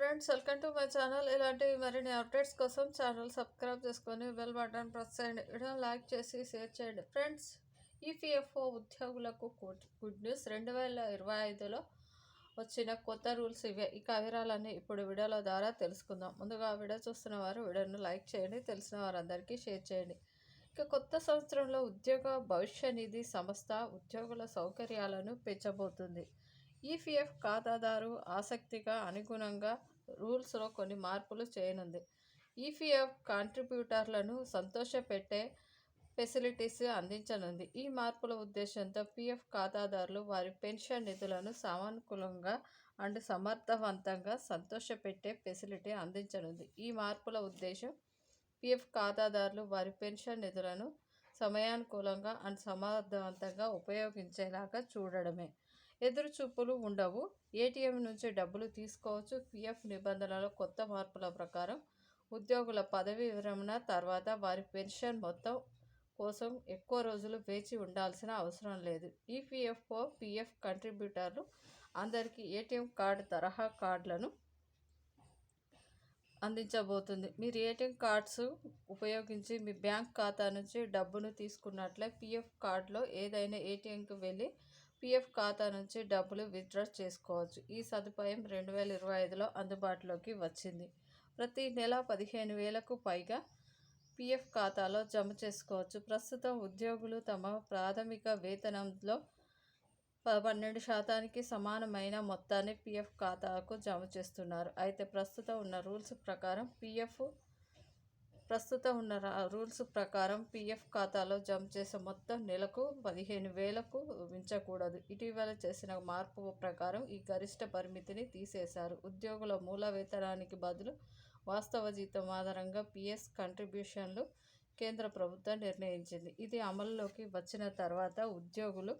Friends welcome to my channel. ఇలాంటి మరిన్ని updates కోసం ఛానల్ సబ్స్క్రైబ్ చేసుకొని బెల్ బటన్ ప్రెస్ చేయండి. వీడియో లైక్ చేసి షేర్ చేయండి. ఫ్రెండ్స్ ఈపీఎఫ్ఓ ఉద్యోగులకు గుడ్ న్యూస్. రెండు వేల ఇరవై ఐదులో వచ్చిన కొత్త రూల్స్ ఇవే. ఇక వివరాలన్నీ ఇప్పుడు వీడియోల ద్వారా తెలుసుకుందాం. ముందుగా వీడియో చూస్తున్న వారు వీడియోను లైక్ చేయండి. తెలిసిన వారందరికీ షేర్ చేయండి. ఇక కొత్త సంవత్సరంలో ఉద్యోగ భవిష్య నిధి సంస్థ ఉద్యోగుల సౌకర్యాలను పెంచబోతుంది. ఈపీఎఫ్ ఖాతాదారు ఆసక్తిగా అనుగుణంగా రూల్స్లో కొన్ని మార్పులు చేయనుంది. ఈపీఎఫ్ కాంట్రిబ్యూటర్లను సంతోషపెట్టే ఫెసిలిటీస్ అందించనుంది. ఈ మార్పుల ఉద్దేశంతో పీఎఫ్ ఖాతాదారులు వారి పెన్షన్ నిధులను సానుకూలంగా అండ్ సమర్థవంతంగా సంతోషపెట్టే ఫెసిలిటీ అందించనుంది. ఈ మార్పుల ఉద్దేశం పీఎఫ్ ఖాతాదారులు వారి పెన్షన్ నిధులను సమయానుకూలంగా అండ్ సమర్థవంతంగా ఉపయోగించేలాగా చూడడమే. ఎదురుచూపులు ఉండవు. ఏటీఎం నుంచి డబ్బులు తీసుకోవచ్చు. పీఎఫ్ నిబంధనల కొత్త మార్పుల ప్రకారం ఉద్యోగుల పదవీ విరమణ తర్వాత వారి పెన్షన్ మొత్తం కోసం ఎక్కువ రోజులు వేచి ఉండాల్సిన అవసరం లేదు. ఈపీఎఫ్ఓ పీఎఫ్ కంట్రిబ్యూటర్లు అందరికీ ఏటీఎం కార్డు తరహా కార్డులను అందించబోతుంది. మీరు ఏటీఎం కార్డ్స్ ఉపయోగించి మీ బ్యాంక్ ఖాతా నుంచి డబ్బును తీసుకున్నట్లే పీఎఫ్ కార్డులో ఏదైనా ఏటీఎంకి వెళ్ళి పీఎఫ్ ఖాతా నుంచి డబ్బులు విత్డ్రా చేసుకోవచ్చు. ఈ సదుపాయం రెండు వేల ఇరవై ఐదులో అందుబాటులోకి వచ్చింది. ప్రతి నెల పదిహేను వేలకు పైగా పీఎఫ్ ఖాతాలో జమ చేసుకోవచ్చు. ప్రస్తుతం ఉద్యోగులు తమ ప్రాథమిక వేతనంలో పన్నెండు శాతానికి సమానమైన మొత్తాన్ని పీఎఫ్ ఖాతాకు జమ చేస్తున్నారు. అయితే ప్రస్తుతం ఉన్న రూల్స్ ప్రకారం పీఎఫ్ ప్రస్తుతం ఉన్న రూల్స్ ప్రకారం పీఎఫ్ ఖాతాలో జమ చేసే మొత్తం నెలకు పదిహేను వేలకు మించకూడదు. ఇటీవల చేసిన మార్పు ప్రకారం ఈ గరిష్ట పరిమితిని తీసేశారు. ఉద్యోగుల మూల వేతనానికి బదులు వాస్తవ జీతం ఆధారంగా పిఎస్ కంట్రిబ్యూషన్లు కేంద్ర ప్రభుత్వం నిర్ణయించింది. ఇది అమలులోకి వచ్చిన తర్వాత ఉద్యోగులు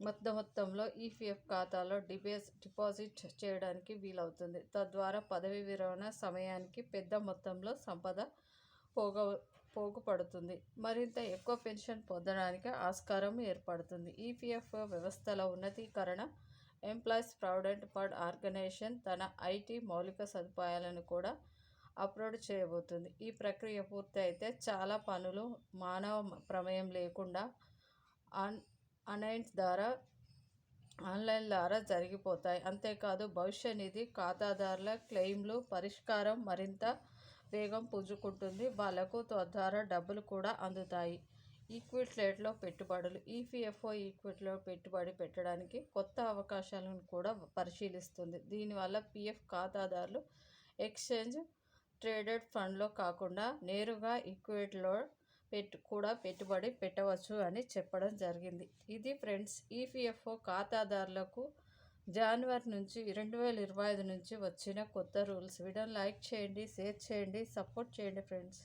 మొత్త మొత్తంలో ఈపీఎఫ్ ఖాతాలో డిబేస్ డిపాజిట్ చేయడానికి వీలవుతుంది. తద్వారా పదవి విరమణ సమయానికి పెద్ద మొత్తంలో సంపద పోగ పోగుపడుతుంది. మరింత ఎక్కువ పెన్షన్ పొందడానికి ఆస్కారం ఏర్పడుతుంది. ఈపీఎఫ్ వ్యవస్థల ఉన్నతీకరణ ఎంప్లాయీస్ ప్రావిడెంట్ ఫండ్ ఆర్గనైజేషన్ తన ఐటీ మౌలిక సదుపాయాలను కూడా అప్లోడ్ చేయబోతుంది. ఈ ప్రక్రియ పూర్తి అయితే చాలా పనులు మానవ ప్రమేయం లేకుండా అన్ అనైన్స్ ద్వారా ఆన్లైన్ ద్వారా జరిగిపోతాయి. అంతేకాదు భవిష్య నిధి ఖాతాదారుల క్లెయిమ్లు పరిష్కారం మరింత వేగం పుంజుకుంటుంది. వాళ్ళకు తద్వారా డబ్బులు కూడా అందుతాయి. ఈక్విట్ రేట్లో పెట్టుబడులు ఈపీఎఫ్ఓ ఈక్విట్లో పెట్టుబడి పెట్టడానికి కొత్త అవకాశాలను కూడా పరిశీలిస్తుంది. దీనివల్ల పిఎఫ్ ఖాతాదారులు ఎక్స్చేంజ్ ట్రేడెడ్ ఫండ్లో కాకుండా నేరుగా ఈక్విట్లో పెట్టు కూడా పెట్టుబడి పెట్టవచ్చు అని చెప్పడం జరిగింది. ఇది ఫ్రెండ్స్ ఈపీఎఫ్ఓ ఖాతాదారులకు జనవరి నుంచి రెండు వేల ఇరవై ఐదు నుంచి వచ్చిన కొత్త రూల్స్. వీడియోని లైక్ చేయండి షేర్ చేయండి సపోర్ట్ చేయండి ఫ్రెండ్స్.